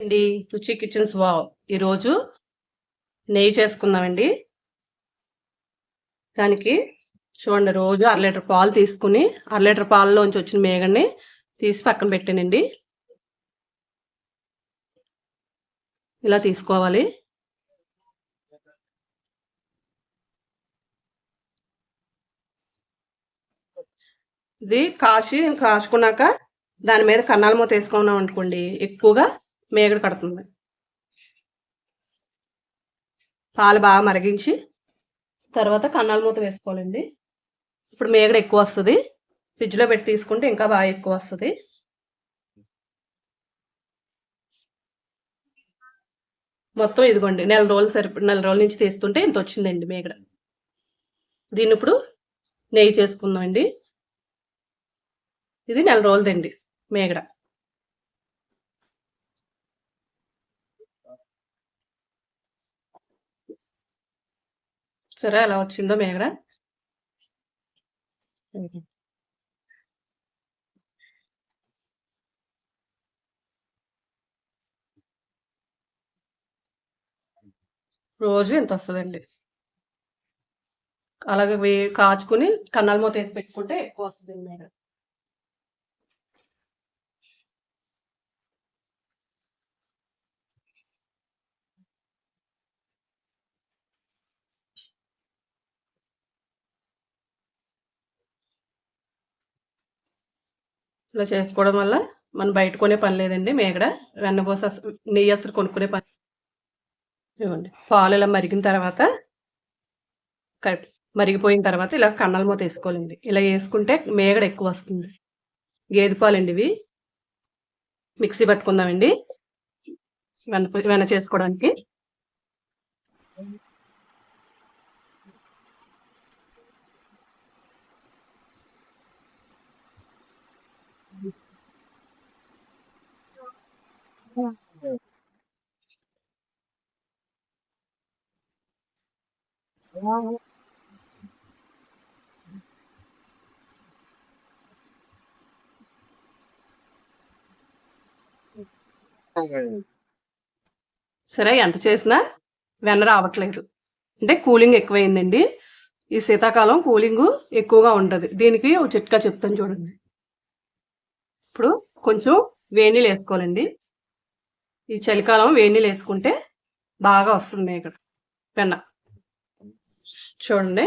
అండి. రుచి kitchens wow. ఈరోజు నెయ్యి చేసుకుందామండి. దానికి చూడండి రోజు అర లీటర్ పాలు తీసుకుని అర లీటర్ పాలలోంచి వచ్చిన మేగడ్ని తీసి పక్కన పెట్టానండి. ఇలా తీసుకోవాలి. ఇది కాచి కాచుకున్నాక దాని మీద కన్నాల మూత వేసుకున్నాం అనుకోండి ఎక్కువగా మేగడ కడుతుంది. పాలు బాగా మరిగించి తర్వాత కన్నాల మూత వేసుకోవాలండి. ఇప్పుడు మేగడ ఎక్కువ వస్తుంది. ఫ్రిడ్జ్లో పెట్టి తీసుకుంటే ఇంకా బాగా ఎక్కువ వస్తుంది. మొత్తం ఇదిగోండి నెల రోజులు సరిప నెల రోజుల నుంచి తీస్తుంటే ఇంత వచ్చిందండి మేగడ. దీన్ని ఇప్పుడు నెయ్యి చేసుకుందామండి. ఇది నెల రోజులదండి మేగడ. సరే ఎలా వచ్చిందో మేగడ రోజు ఎంత వస్తుందండి? అలాగే కాచుకుని కన్నాల మూత వేసి పెట్టుకుంటే ఎక్కువ వస్తుంది మేగడ ఇలా చేసుకోవడం వల్ల మనం బయట కొనే పని లేదండి. మేగడ వెన్నపూస అస- నెయ్యి అసలు కొనుక్కునే పని ఇవ్వండి పాలు ఇలా మరిగిన తర్వాత మరిగిపోయిన తర్వాత ఇలా కన్నాల మూత వేసుకోవాలండి. ఇలా వేసుకుంటే మేగడ ఎక్కువ వస్తుంది. గేదె పాలండి ఇవి. మిక్సీ పట్టుకుందామండి. వెన్న వెన్న చేసుకోవడానికి. సరే ఎంత చేసినా వెన్న రావట్లేదు. అంటే కూలింగ్ ఎక్కువైందండి. ఈ శీతాకాలం కూలింగ్ ఎక్కువగా ఉంటుంది. దీనికి ఒక చిట్కా చెప్తాను చూడండి. ఇప్పుడు కొంచెం వేణీలు వేసుకోవాలండి. ఈ చలికాలం వేడి నీళ్ళు వేసుకుంటే బాగా వస్తుంది ఇక్కడ. పెన్న. చూడండి.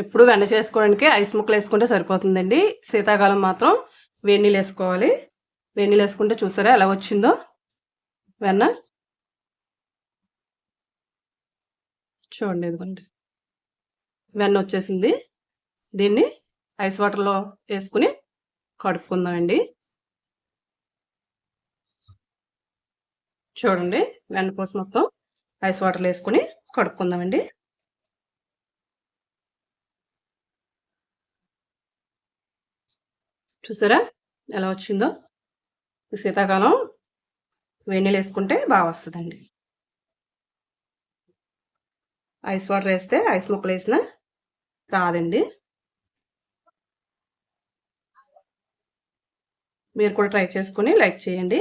ఎప్పుడు వెన్న చేసుకోవడానికి ఐస్ ముక్కలు వేసుకుంటే సరిపోతుందండి. శీతాకాలం మాత్రం వేడి నీళ్ళు వేసుకోవాలి. వేడి నీళ్ళు వేసుకుంటే చూసారా ఎలా వచ్చిందో? వెన్న. చూడండి ఇదిగోండి. వెన్న వచ్చేసింది. దీన్ని ఐస్ వాటర్లో వేసుకుని కడుపుకుందామండి చూడండి వెన్న పూస మొత్తం ఐస్ వాటర్లో వేసుకుని కడుక్కుందామండి. చూసారా? ఎలా వచ్చిందో? శీతాకాలం వెన్నెలు వేసుకుంటే బాగా వస్తుందండి. ఐస్ వాటర్ వేస్తే ఐస్ ముక్కలు వేసినా రాదండి. మీరు కూడా ట్రై చేసుకుని లైక్ చేయండి.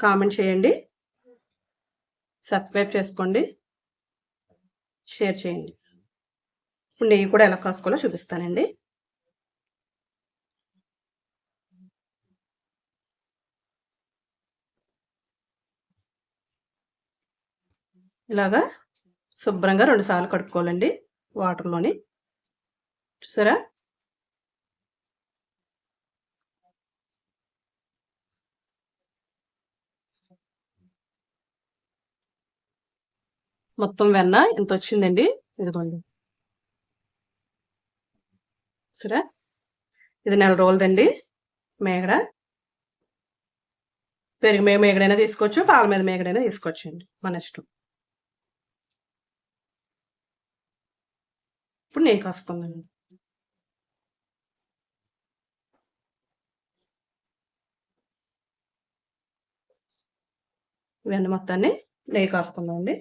కామెంట్ చేయండి. సబ్స్క్రైబ్ చేసుకోండి. షేర్ చేయండి. ఇప్పుడు నెయ్యి కూడా ఎలా కాసుకోవాలో చూపిస్తానండి. ఇలాగా శుభ్రంగా రెండుసార్లు కడుక్కోవాలండి వాటర్లోని. చూసారా? మొత్తం వెన్న ఇంత వచ్చిందండి? ఇదిగోండి. సరే ఇది నెల రోజులదండి మేగడ. పెరుగు మేము మేగడైనా తీసుకోవచ్చు పాల మీద మేగడైనా తీసుకోవచ్చు అండి మన ఇష్టం. ఇప్పుడు నెయ్యి ఇవన్నీ మొత్తాన్ని నెయ్యి కాసుకుందామండి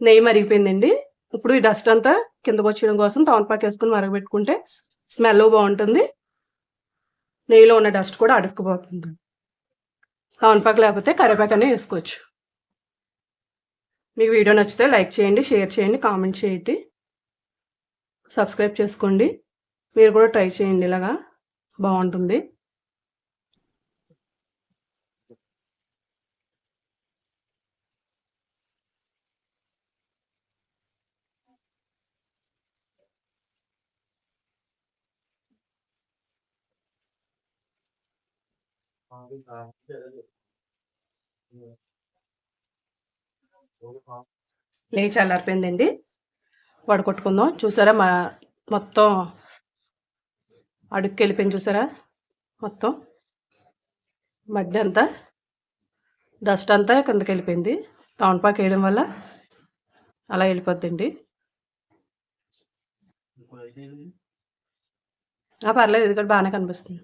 నెయ్యి మరిగిపోయిందండి ఇప్పుడు ఈ డస్ట్ అంతా కిందకు వచ్చేయడం కోసం తవనపాకు వేసుకుని మరగబెట్టుకుంటే స్మెల్ బాగుంటుంది. నెయ్యిలో ఉన్న డస్ట్ కూడా అడుక్కుపోతుంది. తవనపాకు లేకపోతే కరివేపాకు అనేది వేసుకోవచ్చు. మీకు వీడియో నచ్చితే లైక్ చేయండి షేర్ చేయండి కామెంట్ చేయండి. సబ్స్క్రైబ్ చేసుకోండి. మీరు కూడా ట్రై చేయండి ఇలాగా. బాగుంటుంది. నెయ్యి చల్లారిపోయిందండి వడకొట్టుకుందాం చూసారా మా మొత్తం అడుక్కి వెళ్ళిపోయింది చూసారా? మొత్తం మడ్డి అంతా డస్ట్ అంతా కిందకి వెళ్ళిపోయింది. తవనపాకు వేయడం వల్ల అలా వెళ్ళిపోద్దండి. పర్లేదు ఇది కూడా బాగానే కనిపిస్తుంది.